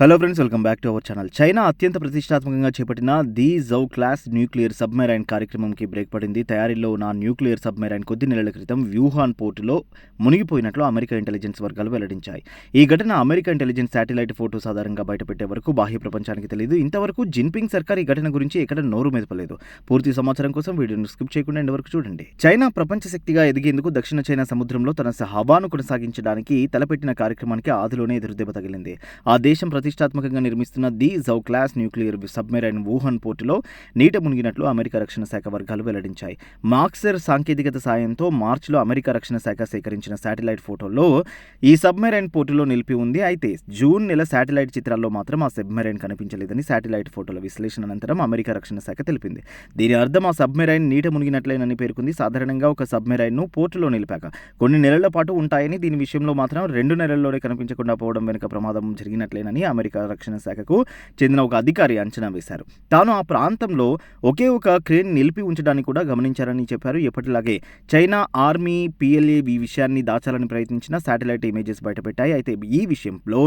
Hello friends welcome back to our channel China అత్యంత ప్రతిష్టాత్మకంగా చేపట్టిన the Zhou class nuclear submarine కార్యక్రమంకి break పడింది. తయారీలో ఉన్న న్యూక్లియర్ సబ్మెరైన్ కొద్ది నెలల క్రితం వ్యూహాన్ పోర్టులో మునిగిపోయినట్లు అమెరికా ఇంటెలిజెన్స్ వర్గాలు వెల్లడించాయి. ఈ ఘటన అమెరికా ఇంటెలిజెన్స్ శాటిలైట్ ఫోటోస్ ఆధారంగా బయటపెట్టే వరకు బాహ్య ప్రపంచానికి తెలియదు. ఇంతవరకు జిన్పింగ్ సర్కార్ ఈ ఘటన గురించి ఎక్కడ నోరు మెదపలేదు. పూర్తి సమాచారం కోసం వీడియోను స్కిప్ చేయకుండా ఎండ్ వరకు చూడండి. చైనా ప్రపంచ శక్తిగా ఎదిగేందుకు దక్షిణ చైనా సముద్రంలో తన హవాను కొనసాగించడానికి తలపెట్టిన కార్యక్రమానికి ఆదిలోనే ఎదురుదెబ్బ తగిలింది. ఆ దేశం ప్రతిష్టాత్మకంగా నిర్మిస్తున్న the Zhou class nuclear submarine Wuhan పోర్టులో నీట మునిగినట్లు అమెరికా రక్షణ శాఖ వర్గాలు వెల్లడించాయి. మార్క్సర్ సాంకేతికత సాయంతో మార్చిలో అమెరికా రక్షణ శాఖ సేకరించిన శాటిలైట్ ఫోటోల్లో ఈ సబ్మెరైన్ పోర్టులో నిలిపి ఉంది. అయితే జూన్ నెల శాటిలైట్ చిత్రాల్లో మాత్రం ఆ సబ్మెరైన్ కనిపించలేదని శాటిలైట్ ఫోటోల విశ్లేషణ అనంతరం అమెరికా రక్షణ శాఖ తెలిపింది. దీని అర్థం ఆ సబ్మెరైన్ నీట మునిగినట్లేనని పేర్కొంది. సాధారణంగా ఒక సబ్మెరైన్ను పోర్టులో నిలిపాక కొన్ని నెలల పాటు ఉంటాయని దీని విషయంలో మాత్రం రెండు నెలల్లోనే కనిపించకుండా పోవడం వెనుక ప్రమాదం జరిగినట్లేనని అమెరికా రక్షణ శాఖకు చెందిన ఒక అధికారి అంచనా వేశారు. తాను ఆ ప్రాంతంలో ఒకే ఒక క్రేన్ నిలిపి ఉంచడానికి కూడా గమనించారని చెప్పారు. ఎప్పటిలాగే చైనా ఆర్మీ పిఎల్ఏ ఈ విషయాన్ని దాచాలని ప్రయత్నించిన శాటిలైట్ ఇమేజెస్ బయటపెట్టాయి. అయితే ఈ విషయంలో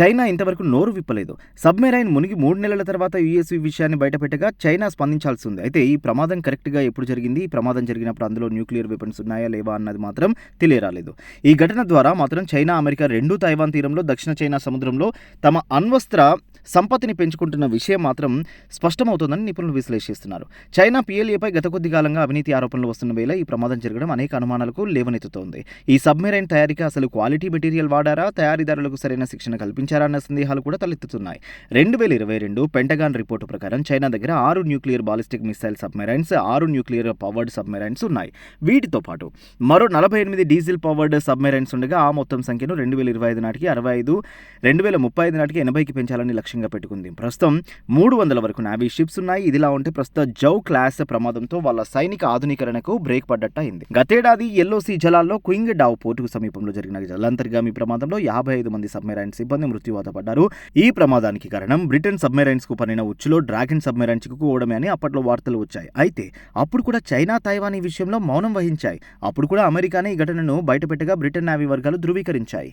చైనా ఇంతవరకు నోరు విప్పలేదు. సబ్మెరైన్ మునిగి మూడు నెలల తర్వాత యుఎస్ ఈ విషయాన్ని బయటపెట్టగా చైనా స్పందించాల్సి ఉంది. అయితే ఈ ప్రమాదం కరెక్ట్గా ఎప్పుడు జరిగింది? ఈ ప్రమాదం జరిగినప్పుడు అందులో న్యూక్లియర్ వెపన్స్ ఉన్నాయా లేవా అన్నది మాత్రం తెలియరాలేదు. ఈ ఘటన ద్వారా మాత్రం చైనా అమెరికా రెండు తైవాన్ తీరంలో దక్షిణ చైనా సముద్రంలో తమ అణ్వస్త్ర సంపత్తిని పెంచుకుంటున్న విషయం మాత్రం స్పష్టమవుతోందని నిపుణులు విశ్లేషిస్తున్నారు. చైనా పిఎల్ఏపై గత కొద్ది కాలంగా అవినీతి ఆరోపణలు వస్తున్న వేళ ఈ ప్రమాదం జరగడం అనేక అనుమానాలకు లేవనెత్తుతోంది. ఈ సబ్మెరైన్ తయారీకి అసలు క్వాలిటీ మెటీరియల్ వాడారా? తయారీదారులకు సరైన శిక్షణ కల్పించారా అన్న సందేహాలు కూడా తలెత్తుతున్నాయి. రెండు వేల ఇరవై రెండు పెంటగాన్ రిపోర్టు ప్రకారం చైనా దగ్గర ఆరు న్యూక్లియర్ బాలిస్టిక్ మిసైల్ సబ్మెరైన్స్ ఆరు న్యూక్లియర్ పవర్డ్ సబ్మెరైన్స్ ఉన్నాయి. వీటితో పాటు మరో నలభై ఎనిమిది డీజిల్ పవర్డ్ సబ్మెరైన్స్ ఉండగా ఆ మొత్తం సంఖ్యను రెండు వేల ఇరవై ఐదు నాటికి అరవై ఐదు రెండు వేల ముప్పై ఐదు నాటికి ఎనభైకి పెంచాలని లక్ష్యం లక్ష్యంగా పెట్టుకుంది. ప్రస్తుతం మూడు వందల వరకు నావీ షిప్స్ ఉన్నాయి. ఇదిలా ఉంటే ప్రస్తుత జౌ క్లాస్ ప్రమాదంతో వాళ్ళ సైనిక ఆధునీకరణకు బ్రేక్ పడ్డట్టు అయింది. గతేడాది ఎల్లోసీ జలాల్లో క్వింగ్ డావ్ పోర్టుకు సమీపంలో జరిగిన జలాంతర్గామి ప్రమాదంలో యాభై ఐదు మంది సబ్మెరైన్ సిబ్బంది మృత్యువాత పడ్డారు. ఈ ప్రమాదానికి కారణం బ్రిటన్ సబ్మెరైన్స్కు పనిన ఉచ్చులో డ్రాగన్ సబ్మెరైన్ చిక్కుకోవడమే అని అప్పట్లో వార్తలు వచ్చాయి. అయితే అప్పుడు కూడా చైనా తైవాన్ ఈ విషయంలో మౌనం వహించాయి. అప్పుడు కూడా అమెరికానే ఈ ఘటనను బయటపెట్టగా బ్రిటన్ నావీ వర్గాలు ధృవీకరించాయి.